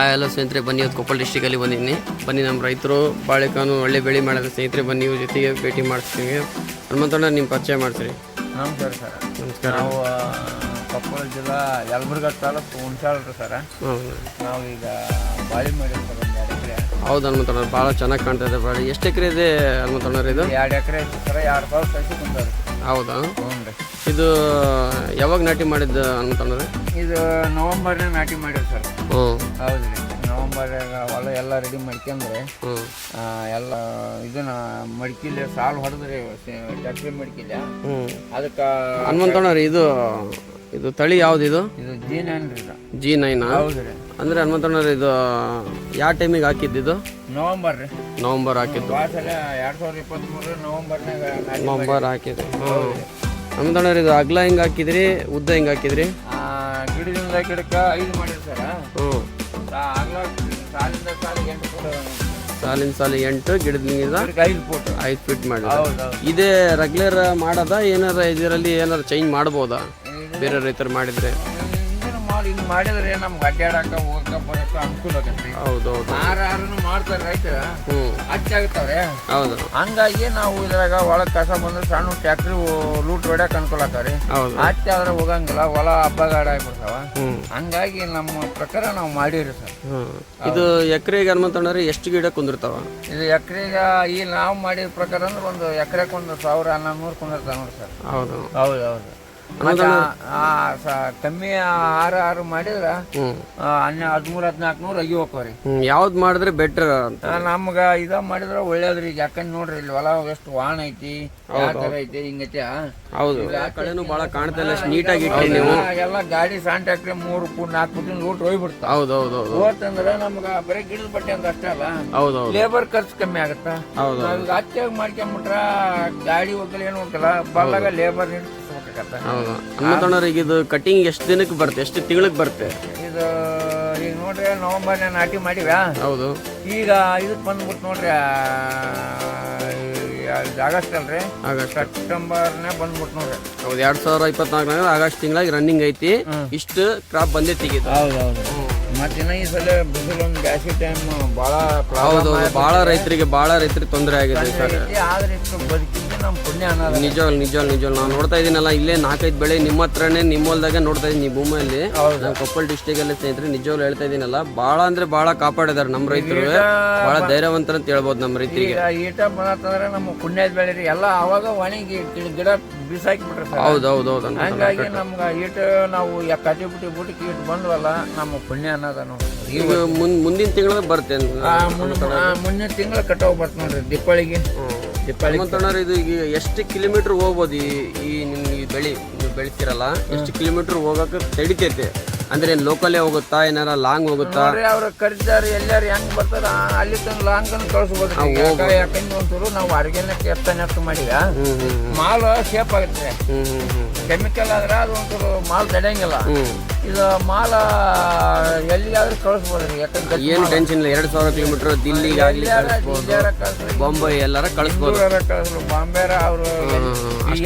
ಆ ಎಲ್ಲ ಸ್ನೇಹಿತರೆ ಬನ್ನಿ ಇವತ್ತು ಕೊಪ್ಪಳ ಡಿಸ್ಟಿಕಲ್ಲಿ ಬಂದಿದ್ದೀನಿ. ಬನ್ನಿ ನಮ್ಮ ರೈತರು ಬಾಳೆಕಾನು ಒಳ್ಳೆ ಬೆಳೆ ಮಾಡಿದ್ರೆ ಸ್ನೇಹಿತರೆ ಬನ್ನಿ ಇವ್ರ ಜೊತೆಗೆ ಭೇಟಿ ಮಾಡಿಸ್ತೀವಿ. ಹನುಮಂತಣ್ಣ ನಿಮ್ಮ ಪರಿಚಯ ಮಾಡ್ತೀರಿ. ನಮಸ್ಕಾರ ಸರ್. ನಮಸ್ಕಾರ. ನಾವು ಕೊಪ್ಪಳ ಜಿಲ್ಲಾ ಯಲಬುರ್ಗಾ ತಾಲೂಕು ಹುಣಸಾಳ್ರಿ ಸರ್. ನಾವು ಈಗ ಬಾಳೆ ಮಾಡಿವಿ ಸರ್ ಒಂದು ಎರಡು ಎಕರೆ ಹೌದು ಹನುಮಂತಣ್ಣ ಭಾಳ ಚೆನ್ನಾಗಿ ಕಾಣ್ತಾ ಇದೆ ಬಾಳೆ. ಎಷ್ಟು ಎಕರೆ ಇದೆ ಹನುಮಂತಣ್ಣವ್ರ ಇದು ಎರಡು ಎಕರೆ ಐತಿ ಸರ್ ಎರಡು ಸಾವಿರ ಸಸಿ ಕುಂತಾವ್ರಿ. ಹೌದಾ? ಹ್ಞೂ ರೀ. ಇದು ಯಾವಾಗ ನಾಟಿ ಮಾಡಿದ್ದು ಹನುಮಂತಣ್ಣವ್ರೆ ಇದು ನವಂಬರ್ನೇ ನಾಟಿ ಮಾಡಿರಿ ಸರ್. ಹೌದು ರೀ ನವಂಬರ್ನಾಗ ಹೊಲ ಎಲ್ಲ ರೆಡಿ ಮಾಡ್ಕೊಂಡ್ರೆ ಎಲ್ಲ ಇದನ್ನ ಮಡಿಕಿಲ್ಲ ಸಾಲು ಹೊಡೆದ್ರಿ ಟ್ಯಾಕ್ಟ್ರಿ ಮಡಿಕಿಲ್ಲ ಅದಕ್ಕೆ ಹನುಮಂತಣ್ಣವ್ರೆ ಇದು ಇದು ತಳಿ ಯಾವ್ದು ಇದು? ಇದು ಜಿ ನೈನ್ ಜಿ ನೈನ್ ಹೌದು ರೀ ಅಂದರೆ ಹನುಮಂತಣ್ಣವ್ರೆ ಇದು ಯಾವ ಟೈಮಿಗೆ ಹಾಕಿದ್ದು ನವಂಬರ್ ರೀ. ನವಂಬರ್ ಹಾಕಿದ್ದು. ಎರಡ್ ಸಾವಿರದ ಇಪ್ಪತ್ತ್ಮೂರು ನವಂಬರ್ನಾಗ ನವಂಬರ್ ಹಾಕಿದ್ದು. ಹನುಮಂತಣ್ಣ ಇದು ಅಗ್ಲ ಹಿಂಗೆ ಹಾಕಿದ್ರಿ? ಉದ್ದ ಹಿಂಗೆ ಹಾಕಿದ್ರಿ? ಗಿಡದಿಂದ ಗಿಡಕ್ಕೆ ಐದು ಮಾಡಿರ್ತಾರೆ. ಸರ್ ಹ್ಞೂ ಆಗ್ಲ ಸಾಲಿಂದ ಸಾಲಿಗೆ ಎಂಟು ಫುಟ್ ಸಾಲಿನ ಸಾಲಿ ಎಂಟು ಗಿಡದ ಐದು ಫೋಟೋ. ಐದು ಫೀಟ್ ಮಾಡಿ ಇದೇ ರೆಗ್ಯುಲರ್ ಮಾಡೋದ ಏನಾರ ಇದರಲ್ಲಿ ಏನಾರ ಚೇಂಜ್ ಮಾಡ್ಬೋದಾ? ಬೇರೆ ರೈತರು ಮಾಡಿದ್ರೆ? ಹಿಂಗೆ ಮಾಡಿದ್ರೆ ನಮ್ಗೆ ಅಡ್ಡಾಡಕ ಹೋಗಕ ಬರಕ ಅನುಕೂಲ ಆಗತ್ತೆ. ಹೌದು ಹೌದು ಆರು ಆರನ್ನು ಮಾಡ್ತಾರೆ ರೈತರ ಹ್ಞೂ ಹೌದು. ಹಂಗಾಗಿ ನಾವು ಇದ್ರಾಗ ಒಳ ಕಸ ಬಂದ್ರೆ ಸಣ್ಣ ಟ್ಯಾಕ್ಟ್ರಿ ಲೂಟ್ ಹೊಡ್ಯಾಕ ಅನುಕೂಲ ಆಕವ್ರಿ ಹೌದು. ಹಚ್ಚಾದ್ರೆ ಹೋಗಂಗಿಲ್ಲ ಹೊಲ ಹಬ್ಬಗಾಡ ಆಗ್ಬಿಡ್ತಾವ. ಹಂಗಾಗಿ ನಮ್ಮ ಪ್ರಕಾರ ನಾವು ಮಾಡಿರಿ ಸರ್. ಇದು ಎಕರೆಗೆ ಹನುಮಂತಣ್ಣವ್ರೆ ಎಷ್ಟು ಗಿಡ ಕುಂದಿರ್ತಾವ? ಇದು ಎಕರೆಗ ಈ ನಾವು ಮಾಡಿದ ಪ್ರಕಾರ ಅಂದ್ರೆ ಒಂದು ಎಕರೆಗೆ ಒಂದು ಸಾವಿರ ಹನ್ನೊಂದು ನೂರು ಕುಂದಿರ್ತಾವ ನೋಡಿ ಸರ್. ಹೌದು. ಹೌದು ಹೌದು. ಕಮ್ಮಿ ಆರು ಆರು ಮಾಡಿದ್ರೆ ಹನ್ನೆ ಹದಿಮೂರು ಹದಿನಾಲ್ಕು ನೂರು ಅಗಿ ಹೋಗ್ರಿ ಯಾವ್ದು ಮಾಡಿದ್ರೆ ಬೆಟರ್ ಅಂತ. ನಮ್ಗ ಇದ ಮಾಡಿದ್ರೆ ಒಳ್ಳೇದ್ರಿ ಈಗ ಯಾಕಂದ್ರೆ ನೋಡ್ರಿ ಇಲ್ಲಿ ಹೊಲ ಎಷ್ಟು ವಾಣ ಐತಿ ಥರ ಐತಿ ಹಿಂಗೈತಿ? ಹೌದು. ಆ ಬಹಳ ಕಾಣ್ತಾ ಇಲ್ಲ ನೀಟಾಗಿ ಇಟ್ಟಿ ನೀವು. ಎಲ್ಲ- ಗಾಡಿ ಸಾಂಟ್ ಹಾಕ್ರಿ ಮೂರು ಫುಟ್ ನಾಲ್ಕು ಫುಟಿನ ರೂಟ್ ಹೋಗ್ಬಿಡ್ತ. ಹೌದು ಹೌದು ಹೌದು ಹೋತಂದ್ರೆ ನಮ್ಗ ಬರೀ ಗಿಡದ ಬಟ್ಟೆ ಅಂತ ಅಷ್ಟೇ ಅಲ್ಲ? ಹೌದು ಲೇಬರ್ ಖರ್ಚು ಕಮ್ಮಿ ಆಗತ್ತ. ಹೌದು ಹಚ್ಚಾಗಿ ಮಾಡ್ಕೊಂಬಿಟ್ರ ಗಾಡಿ ಹೋಗಲ್ಲ ಏನು ಉಂಟಲ್ಲ ಬಲ್ಲಾಗ ಲೇಬರ್ ಹೌದು. ಹನುಮಂತಣ್ಣವ್ರಿಗೆ ಇದು ಕಟಿಂಗ್ ಎಷ್ಟು ದಿನಕ್ಕೆ ಬರುತ್ತೆ? ಎಷ್ಟು ತಿಂಗಳಿಗೆ ಬರುತ್ತೆ? ಇದು ಈಗ ನೋಡ್ರಿ ನವಂಬರ್ನ ನಾಟಿ ಮಾಡಿವ್ಯಾ? ಹೌದು. ಈಗ ಇದಕ್ಕೆ ಬಂದ್ಬಿಟ್ಟು ನೋಡ್ರಿ ಆಗಸ್ಟ್ ಅಲ್ರಿ? ಆಗಸ್ಟ್. ಸೆಪ್ಟೆಂಬರ್ನೇ ಬಂದ್ಬಿಟ್ಟು ನೋಡ್ರಿ. ಹೌದು ಎರಡ್ ಸಾವಿರ ಇಪ್ಪತ್ನಾಲ್ಕನಾಗ ಆಗಸ್ಟ್ ತಿಂಗಳಾಗಿ ರನ್ನಿಂಗ್ ಐತಿ. ಇಷ್ಟು ಕ್ರಾಪ್ ಬಂದೇ ತೆಗೀತ. ಹೌದು ಹೌದು. ಮತ್ತೆ ಇನ್ನ ಈ ಸಲ ಬಿಸಿಲು ಒಂದು ಟೈಮ್ ಭಾಳ ಹೌದು ಭಾಳ ರೈತರಿಗೆ ಭಾಳ ರೈತರಿಗೆ ತೊಂದರೆ ಆಗಿದೆ ಸರ್ ಆದ್ರೆ ಬದುಕಿದ್ದು ನಮ್ಮ ಪುಣ್ಯ ಅನ್ನೋದು ನಿಜವಾಗ್ ನಿಜವಾಗ್ ನಿಜವಾಗ್ ನಾನು ನೋಡ್ತಾ ಇದೀನಲ್ಲ ಇಲ್ಲೇ ನಾಲ್ಕೈದು ಬೆಳೆ ನಿಮ್ಮ ಹತ್ರನೇ ನಿಮ್ಮ ಹೊಲ್ದಾಗೆ ನೋಡ್ತಾ ಇದೀನಿ ಈ ಭೂಮಿಯಲ್ಲಿ. ನಾವು ಕೊಪ್ಪಳ ಡಿಸ್ಟಿಕ್ ಅಲ್ಲಿ ಸ್ನೇಹಿತರೆ ನಿಜವಾಗ್ಲೂ ಹೇಳ್ತಾ ಇದೀನಲ್ಲ ಭಾಳ ಅಂದ್ರೆ ಭಾಳ ಕಾಪಾಡಿದಾರೆ ನಮ್ಮ ರೈತರು. ಭಾಳ ಧೈರ್ಯವಂತರ ಅಂತ ಹೇಳ್ಬೋದು ನಮ್ಮ ರೈತರಿಗೆ. ಈಟ ಬಂತಂದ್ರೆ ನಮ್ಮ ಪುಣ್ಯದ ಬೆಳೆ ಎಲ್ಲ ಅವಾಗ ಒಣಗಿ ಗಿಡ- ಬಿಸಾಕಿ ಬಿಟ್ರೆ ಹೌದು ಹೌದು ಹೌದು. ಹಂಗಾಗಿ ನಮ್ಗೆ ಈಟ ನಾವು ಕಟ್ಟಿ ಬಿಟ್ಟು ಬಿಟ್ಟು ಈಟ್ ಬಂದ್ವಲ್ಲ ನಮ್ಮ ಪುಣ್ಯ ಅನ್ನೋದ ನೋಡ್ರಿ ಈಗ ಮುನ್ ಮುಂದಿನ ತಿಂಗಳ ಆ, ಮುಂದಿನ ತಿಂಗಳ ಕಟ್ಟೋಗಿ ಬರ್ತ ನೋಡ್ರಿ ದೀಪಾವಳಿಗೆ. ದೀಪಾವಳಿ ಹನುಮಂತಣ್ಣವ್ರೆ ಇದು ಈಗ ಎಷ್ಟು ಕಿಲೋಮೀಟರ್ ಹೋಗ್ಬೋದು ಈ ಈ ನಿಮ್ ಈ ಬೆಳಿ ನೀವು ಬೆಳಿತೀರಲ್ಲ ಎಷ್ಟು ಕಿಲೋಮೀಟರ್ ಹೋಗಕ್ಕೆ ತಡಿತೈತೆ? ಅಂದ್ರೆ ಲೋಕಲೇ ಹೋಗುತ್ತಾ ಏನಾರ ಲಾಂಗ್ ಹೋಗುತ್ತಾ? ಅವ್ರು ಕರೀತಾರೆ ಎಲ್ಲಾರು ಹೆಂಗ್ ಬರ್ತಾರ ಅಲ್ಲಿ ತಂದು ಲಾಂಗ್ ಅನ್ನು ಕಳ್ಸ್ಬೋದು. ಯಾಕಂದ್ರೆ ಒಂಚೂರು ನಾವು ಅಡಿಗೆನ ಕೆತ್ತನೆ ಮಾಡಿದ. ಮಾಲ್ ಶೇಪ್ ಆಗುತ್ತೆ ಕೆಮಿಕಲ್ ಆದ್ರೆ ಅದು ಒಂಚೂರು ಮಾಲ್ ತಡೆಯಂಗಿಲ್ಲ ಇದು ಮಾಲ ಎಲ್ಲಿಗಾದ್ರೂ ಕಳಿಸ್ಬೋದು ಯಾಕಂದ್ರೆ ಏನು ಟೆನ್ಷನ್ ಇಲ್ಲ ಎರಡು ಸಾವಿರ ಕಿಲೋಮೀಟರ್ ದಿಲ್ಲಿಗೆ ಆಗ್ಲಿ ಇಲ್ಲಿಯಾರ ಕಳ್ಸ್ರಿ ಬೊಂಬೈ ಎಲ್ಲಾರ ಕಳಿಸ್ಬೋದು. ಕಳ್ಸ್ರು ಬಾಂಬೆರ ಅವರು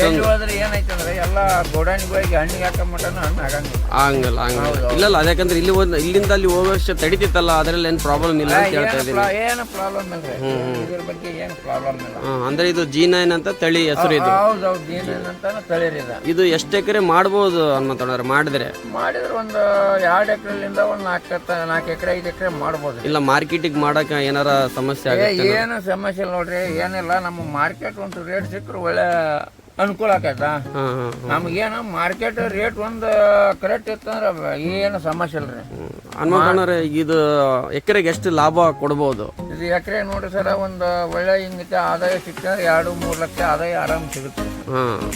ಎಲ್ಲಿ ಹೋದ್ರೆ ಏನೈತಂದ್ರೆ ಎಲ್ಲ ಗೋಡಾನಿಗೆ ಹೋಗಿ ಹಣ್ಣಿಗೆ ಹಾಕೊಂಬಿಟ್ಟನ ಹಣ್ಣು ಆಗಂಗಿಲ್ಲ. ಹಂಗಲ್ಲ ಹಂಗಲ್ಲ. ಇಲ್ಲಲ್ಲ ಅದಕ್ಕಂದ್ರೆ ಇಲ್ಲಿ ಒಂದು ಇಲ್ಲಿಂದ ಅಲ್ಲಿ ಹೋಗೋಷ್ಟು ತಡಿತಿತ್ತಲ್ಲ ಅದರಲ್ಲಿ ಏನು ಪ್ರಾಬ್ಲಮ್ ಇಲ್ಲ ಅಂತ ಹೇಳ್ತಾ ಏನು ಇದ್ದೀನಿ. ಪ್ರಾ- ಏನು ಪ್ರಾಬ್ಲಮ್ ಇಲ್ರಿ? ಇದ್ರ ಬಗ್ಗೆ ಏನು ಪ್ರಾಬ್ಲಮ್ ಇಲ್ಲ. ಅಂದ್ರೆ ಇದು ಜಿ ನೈನ್ ಅಂತ ತಳಿ ಹೆಸರು ಇದು. ಹೌದು ಹೌದು ಏನೇನಂತಾನು ತಳಿರಿ ಇದು ಇದು ಎಷ್ಟು ಎಕರೆ ಮಾಡ್ಬೋದು ಹನುಮಂತಣ್ಣವ್ರೆ ಮಾಡಿದ್ರೆ? ಮಾಡಿದ್ರೆ ಒಂದು ಎರಡು ಎಕರೆಲಿಂದ ಒಂದು ನಾಲ್ಕು ನಾಲ್ಕು ಎಕರೆ ಐದು ಎಕರೆ ಮಾಡ್ಬೋದು. ಇಲ್ಲ ಮಾರ್ಕೆಟಿಗೆ ಮಾಡಕ್ಕೆ ಏನಾರ ಸಮಸ್ಯೆ ಏ, ಆಗುತ್ತೆ ಏನು ಸಮಸ್ಯೆ ಇಲ್ಲ ನೋಡ್ರಿ ಏನಿಲ್ಲ ನಮ್ಮ ಮಾರ್ಕೆಟ್ ಒಂದು ರೇಟ್ ಸಿಕ್ಕರೆ ಒಳ್ಳೆ ಅನುಕೂಲ ಆಕೈತಾ ನಮಗೇನು ಮಾರ್ಕೆಟ್ ರೇಟ್ ಒಂದು ಕರೆಕ್ಟ್ ಇತ್ತಂದ್ರೆ ಏನು ಸಮಸ್ಯೆ ಇಲ್ರಿ. ಇದು ಎಕರೆಗೆ ಎಷ್ಟು ಲಾಭ ಕೊಡ್ಬೋದು? ಇದು ಎಕರೆ ನೋಡಿ ಸರ ಒಂದು ಒಳ್ಳೆ ಹಿಂಗೈತೆ ಆದಾಯ ಸಿಕ್ಕಂದ್ರೆ ಎರಡು ಮೂರು ಲಕ್ಷ ಆದಾಯ ಆರಾಮ್ ಸಿಗುತ್ತೆ.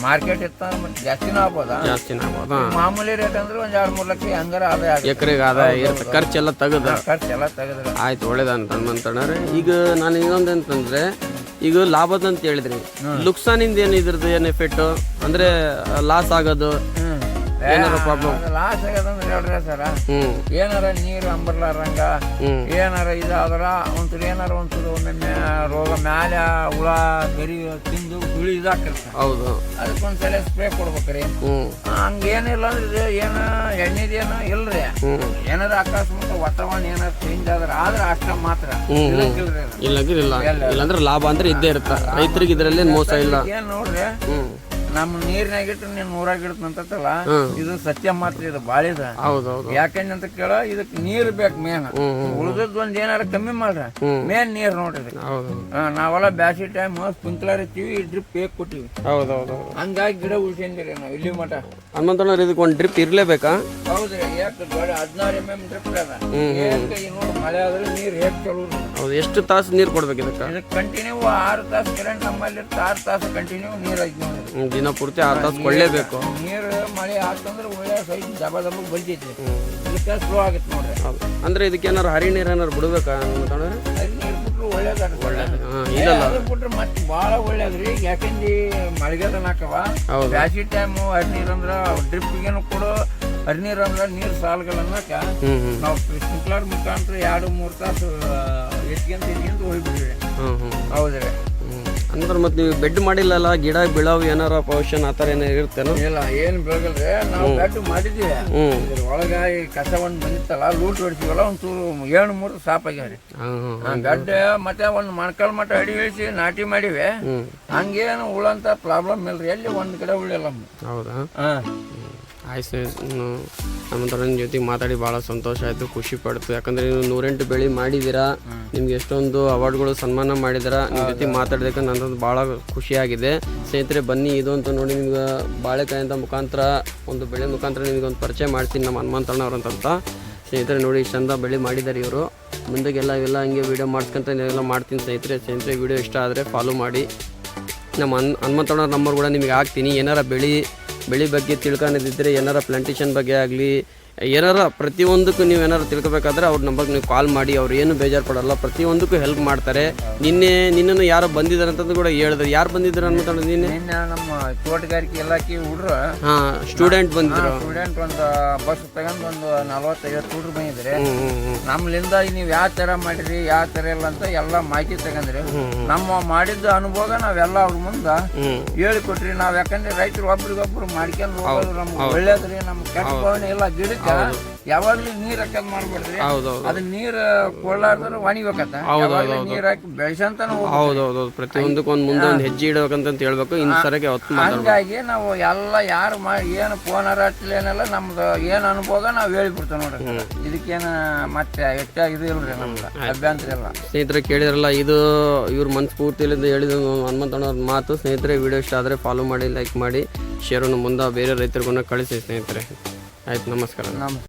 ಮಾರ್ಕೆಟ್ ಇತ್ತಂದ್ರೆ ಮತ್ತೆ ಜಾಸ್ತಿ ಆಗ್ಬೋದಾ ಜಾಸ್ತಿ ಆಗ್ಬೋದು ಮಾಮೂಲಿ ರೇಟ್ ಅಂದ್ರೆ ಒಂದು ಎರಡು ಮೂರು ಲಕ್ಷ ಹಂಗಾರ ಆದಾಯ ಎಕರೆಗೆ ಆದಾಯ ಇರುತ್ತೆ ಖರ್ಚೆಲ್ಲ ತೆಗೆದ. ಖರ್ಚೆಲ್ಲ ಎಲ್ಲ ತೆಗೆದ್ರೆ. ಆಯ್ತು ಒಳ್ಳೇದಂತ ಹನುಮಂತಣ್ಣವ್ರೆ ಈಗ ನಾನು ಇನ್ನೊಂದು ಅಂತಂದ್ರೆ ಈಗ ಲಾಭದ ಅಂತ ಹೇಳಿದ್ರಿ. ಲುಕ್ಸಾನಿಂದ ಏನು ಇದ್ರದ್ದು ಏನು ಎಫೆಕ್ಟ್ ಅಂದ್ರೆ ಲಾಸ್ ಆಗೋದು ಏನಾರ ಪ್ರಾಬ್ಲಮ್ ಲಾಸ್ ಆಗದಂದ್ರೆ ಹೇಳ್ರಿ ಸರ. ಹ್ಮ್. ಏನಾರ ನೀರು ಅಂಬರ್ಲಾರಂಗ ಏನಾರ ಇದಾದ್ರ ಒಂಚೂರು ಏನಾರ ಒಂಚೂರು ಒಮ್ಮೊಮ್ಮೆ ರೋಗ ಮ್ಯಾಲೆ ಹುಳ ಗರಿ ತಿಂದು ಹುಳಿ ಇದಾಕಿರ್ತ ಹೌದು. ಅದಕ್ಕೊಂದ್ಸಲ ಸ್ಪ್ರೇ ಕೊಡ್ಬೇಕ್ರಿ. ಹಂಗೇನಿಲ್ಲ ಅಂದ್ರೆ ಇದು ಏನ ಎಣ್ಣೆದೇನು ಇಲ್ರಿ. ಏನಾರ ಅಕಸ್ಮಾತ್ ವಾತಾವರಣ ಏನಾದ್ರು ಚೇಂಜ್ ಆದ್ರೆ ಆದ್ರೆ ಅಷ್ಟ ಮಾತ್ರ. ಹ್ಮ್, ಹ್ಮ್. ಇಲ್ಲಂಗಿಲ್ರಿ ಅದು. ಇಲ್ಲ ಇಲ್ಲ ಇಲ್ಲಾಂದ್ರೆ ಲಾಭ ಅಂದ್ರೆ ಇದ್ದೇ ಇರುತ್ತೆ. ರೈತರಿಗೆ ಇದರಲ್ಲಿ ಮೋಸ ಇಲ್ಲ. ಏನ್ ನೋಡ್ರಿ? ಹ್ಮ್. ನಮ್ಮ ನೀರಿನಾಗ ಇಟ್ಟು ನೀನ್ ಊರಾಗ ಇಡ್ತಂತಲ್ಲ. ಇದು ಸತ್ಯ ಮಾತ್ರ ಇದು ಬಾಳಿದ ಹೌದು ಹೌದು ಯಾಕಂತ ಕೇಳ ಇದಕ್ ನೀರ್ ಬೇಕು ಮೇನ್ ಉಳಿದದ್ ಒಂದ್ ಏನಾರ ಕಮ್ಮಿ ಮಾಡ್ರ. ಮೇನ್ ನೀರ್ ನೋಡ್ರಿ ನಾವೆಲ್ಲ ಬ್ಯಾಸಿ ಟೈಮ್ ಸ್ಪ್ರಿಂಕ್ಲರ್ ಇರ್ತೀವಿ ಡ್ರಿಪ್ ಬೇಕ್ ಕೊಟ್ಟಿವಿ. ಹಂಗಾಗಿ ಗಿಡ ಉಳ್ಸಂದಿರಿ ನಾವು ಇಲ್ಲಿ ಮಠ. ಹನುಮಂತಣ್ಣ ಇದಕ್ಕೆ ಒಂದ್ ಡ್ರಿಪ್ ಇರ್ಲೇಬೇಕಾ? ಹೌದ್ರಿ ಯಾಕೆ ಹದಿನಾರು ಎಂ ಎಂ ಡ್ರಿಪ್ ಈ ನೋಡಿ ಮಳೆ ಆದ್ರೆ ನೀರ್ ಹೇಗ್ ಚಲೋ ಹೌದು ಎಷ್ಟು ತಾಸು ನೀರ್ ಕೊಡ್ಬೇಕು ಇದಕ್ಕೆ? ಕಂಟಿನ್ಯೂ ಆರು ತಾಸು ಕರೆಂಟ್ ನಮ್ಮಲ್ಲಿ ಆರು ತಾಸು ಕಂಟಿನ್ಯೂ ನೀರ್ ಐತಿ ನೋಡಿ ದಿನ ಪೂರ್ತಿ ಆರು ತಾಸು ಕೊಳ್ಳೇಬೇಕು. ನೀರು ಮಳೆ ಆತಂದ್ರೆ ಒಳ್ಳೆ ಸೈಜ್ ದಬ ದಬ ಬಲ್ತೈತಿ. ಇದಕ್ಕೆ ಸ್ಲೋ ಆಗುತ್ತೆ ನೋಡ್ರಿ. ಹೌದು. ಅಂದ್ರೆ ಇದಕ್ಕೆ ಏನಾರು ಹರಿ ನೀರು ಏನಾರು ಬಿಡ್ಬೇಕಾ ಅದು ನೀರು ಬಿಟ್ರು ಒಳ್ಳೇದಾಗುತ್ತೆ ಒಳ್ಳೇದು. ಹಾಂ ಇಲ್ಲಲ್ಲ. ಅದು ಬಿಟ್ರೆ ಮತ್ತೆ ಭಾಳ ಒಳ್ಳೇದ್ರಿ ಯಾಕಂದ್ರೆ ಮಳೆಗಾಲ ಹಾಕವ. ಹೌದು. ಬ್ಯಾಸಿ ಟೈಮು ಹರಿ ನೀರು ಅಂದ್ರೆ ಡ್ರಿಪ್ಗೇನು ಕೊಡೋ. ಹರಿ ನೀರು ಅಂದ್ರೆ ನೀರು ಸಾಲುಗಳನ್ನಕ ನಾವು ಸ್ಪ್ರಿಂಕ್ಲರ್ ಮುಖಾಂತರ ಎರಡು ಮೂರು ತಾಸು ಎತ್ಕೊಂತ ಎತ್ಕೊಂತ ಹೋಗ್ಬಿಡ್ರಿ ಹೌದ್ರಿ ಹ್ಮ್. ಅಂದ್ರೆ ಮತ್ತೆ ನೀವು ಬೆಡ್ ಮಾಡಿಲ್ಲಲ್ಲ ಗಿಡ ಬೀಳಾವ್ ಏನಾರ ಪೋಷನ್ ಆ ಥರ ಏನಾರು ಇರ್ತೇನೋ ಇಲ್ಲ ಏನು ಬೆಳಗಲ್ರಿ ನಾವು ಬೆಡ್ ಮಾಡಿದ್ದೀವಿ ಹ್ಮ್. ಇದ್ರ ಒಳಗೆ ಈ ಕಸ ಒಂದು ಬಂದಿತ್ತಲ್ಲ ಲೂಟ್ ಹೊಡಿತೀವಲ್ಲ ಚೂರು ಏಳು ಮೂರು ಸಾಪಾಗ್ಯಾವ ರೀ. ಬೆಡ್ ಮತ್ತೆ ಒಂದು ಮಣ್ಕಲ್ ಮಟ್ಟ ಅಡಿ ಇಳಿಸಿ ನಾಟಿ ಮಾಡಿವಿ. ಹಂಗೇನು ಉಳಂತ ಪ್ರಾಬ್ಲಮ್ ಇಲ್ರಿ ಎಲ್ಲಿ ಒಂದು ಕಡೆ ಉಳಿಯಲ್ಲ ಹೌದಾ? ಹಾಂ. ಆಯ್ತು ನಮ್ಮ ನಿಮ್ಮ ಜೊತೆ ಮಾತಾಡಿ ಭಾಳ ಸಂತೋಷ ಆಯಿತು ಖುಷಿ ಪಡ್ತು. ಯಾಕಂದ್ರೆ ನೀವು ನೂರೆಂಟು ಬೆಳೆ ಮಾಡಿದ್ದೀರಾ ನಿಮ್ಗೆ ಎಷ್ಟೊಂದು ಅವಾರ್ಡ್ಗಳು ಸನ್ಮಾನ ಮಾಡಿದ್ದೀರಾ ನಿಮ್ಮ ಜೊತೆ ಮಾತಾಡಿದಕ್ಕೆ ನನ್ನದು ಭಾಳ ಖುಷಿಯಾಗಿದೆ. ಸ್ನೇಹಿತರೆ ಬನ್ನಿ ಇದು ಅಂತ ನೋಡಿ ನಿಮ್ಗೆ ಬಾಳೆಕಾಯಿಂದ ಅಂತ ಮುಖಾಂತರ ಒಂದು ಬೆಳೆ ಮುಖಾಂತರ ನಿಮಗೆ ಒಂದು ಪರಿಚಯ ಮಾಡ್ತೀನಿ ನಮ್ಮ ಹನುಮಂತಣ್ಣವ್ರಂತ ಸ್ನೇಹಿತರೆ ನೋಡಿ ಇಷ್ಟ್ ಚಂದ ಬೆಳೆ ಮಾಡಿದ್ದಾರೆ ಇವರು. ಮುಂದೆಗೆಲ್ಲ ಇವೆಲ್ಲ ಹಂಗೆ ವೀಡಿಯೋ ಮಾಡ್ಸ್ಕೊಂತ ಎಲ್ಲ ಮಾಡ್ತೀನಿ ಸ್ನೇಹಿತರೆ. ಸ್ನೇಹಿತರೆ ವೀಡಿಯೋ ಇಷ್ಟ ಆದರೆ ಫಾಲೋ ಮಾಡಿ. ನಮ್ಮ ಹನ್ ಹನುಮಂತಣ್ಣ ನಂಬರ್ ಕೂಡ ನಿಮಗೆ ಹಾಕ್ತೀನಿ. ಏನಾರ ಬೆಳೆ ಬೆಳೆ ಬಗ್ಗೆ ತಿಳ್ಕೊಂಡಿದ್ದರೆ ಏನಾರ ಪ್ಲಾಂಟೇಷನ್ ಬಗ್ಗೆ ಆಗಲಿ ಏನಾರ ಪ್ರತಿಯೊಂದಕ್ಕೂ ನೀವು ಏನಾರು ತಿಳ್ಕೊಬೇಕಾದ್ರೆ ಅವ್ರ ನಂಬರ್ಗೆ ನೀವು ಕಾಲ್ ಮಾಡಿ ಅವ್ರು ಏನು ಬೇಜಾರು ಪಡಲ್ಲ ಪ್ರತಿಯೊಂದಕ್ಕೂ ಹೆಲ್ಪ್ ಮಾಡ್ತಾರೆ. ನಿನ್ನೆ ನಿನ್ನನ್ನು ಯಾರೋ ಬಂದಿದ್ದಾರೆ ಅಂತಂದು ಕೂಡ ಹೇಳಿದ್ರು. ಯಾರು ಬಂದಿದ್ದಾರೆ ಅನ್ಕೊಂಡು ನಿನ್ನೆ ನಿನ್ನೆ ನಮ್ಮ ತೋಟಗಾರಿಕೆ ಇಲಾಖೆ ಹುಡ್ರು. ಹಾ ಸ್ಟೂಡೆಂಟ್ ಬಂದಿದ್ರು. ಸ್ಟೂಡೆಂಟ್ ಒಂದು ಬಸ್ ತಗೊಂಡು ಒಂದು ನಲವತ್ತೈವತ್ತು ಹುಡ್ರು ಬಂದಿದ್ರೆ ನಮ್ಲಿಂದ ನೀವು ಯಾವ ಥರ ಮಾಡಿರಿ ಯಾವ ಥರ ಇಲ್ಲ ಅಂತ ಎಲ್ಲ ಮಾಹಿತಿ ತಗೊಂಡ್ರಿ. ನಮ್ಮ ಮಾಡಿದ ಅನುಭವ ನಾವೆಲ್ಲ ಅವ್ರ ಮುಂದೆ ಹೇಳಿಕೊಟ್ರಿ. ನಾವು ಯಾಕಂದ್ರೆ ರೈತರು ಒಬ್ರಿಗೊಬ್ರು ಮಾಡ್ಕೊಂಡು ಹೋಗೋದು ನಮ್ಗೆ ಒಳ್ಳೇದ್ರಿ ನಮ್ ಕೆಟ್ಟ ಭಾವನೆ ಇಲ್ಲ. ಗಿಡಕ್ಕ ಯಾವಾಗ್ಲೂ ನೀರ್ ಹಾಕದ್ ಮಾಡ್ಬಿಡ್ರಿ. ಹೌದು ಹೌದು. ಅದ್ ನೀರ್ ಕೊಳ್ಳಾರ್ದ್ರ ಒಣಿಬೇಕತ್ತ ಯಾವಾಗ್ಲೂ ನೀರ್ ಹಾಕಿ ಬೆಳೆಸಂತಾನು ಹೌದು ಹೌದು ಹೌದು. ಪ್ರತಿಯೊಂದಕ್ಕೂ ಒಂದು ಮುಂದೆ ಒಂದು ಹೆಜ್ಜೆ ಇಡಬೇಕಂತ ಹೇಳ್ಬೇಕು. ಹೊತ್ತು ಮಾತಾಡ್ಬೇಕು. ಹಂಗಾಗಿ ನಾವು ಎಲ್ಲ ಯಾರು ಮಾಡಿ ಏನು ಫೋನ್ ಹಚ್ಚಲೇನಲ್ಲ ನಮ್ದು ಏನ್ ಅನುಭವ ನಾವ್ ಹೇಳ್ಬಿಡ್ತೇವೆ ನೋಡ್ರಿ. ಇದಕ್ಕೇನ ಮತ್ತೆ ಹೆಚ್ಚಾಗಿ ಇದು ಇಲ್ರಿ ನಮ್ದು ಅಭ್ಯಂತರ ಇಲ್ಲ. ಸ್ನೇಹಿತರೆ ಕೇಳಿದ್ರಲ್ಲ ಇದು ಇವ್ರ ಮನ್ಸ್ಫೂರ್ತಿಯಿಂದ ಹೇಳಿದ ಹನುಮಂತಣ್ಣವ್ರ ಮಾತು. ಸ್ನೇಹಿತರೆ ವಿಡಿಯೋ ಇಷ್ಟ ಆದರೆ ಫಾಲೋ ಮಾಡಿ ಲೈಕ್ ಮಾಡಿ. ಶೇರನ್ನು ಮುಂದೆ ಬೇರೆ ರೈತರಿಗೂ ಕಳಿಸಿ ಸ್ನೇಹಿತರೆ. ಆಯ್ತು ನಮಸ್ಕಾರ ನಮ್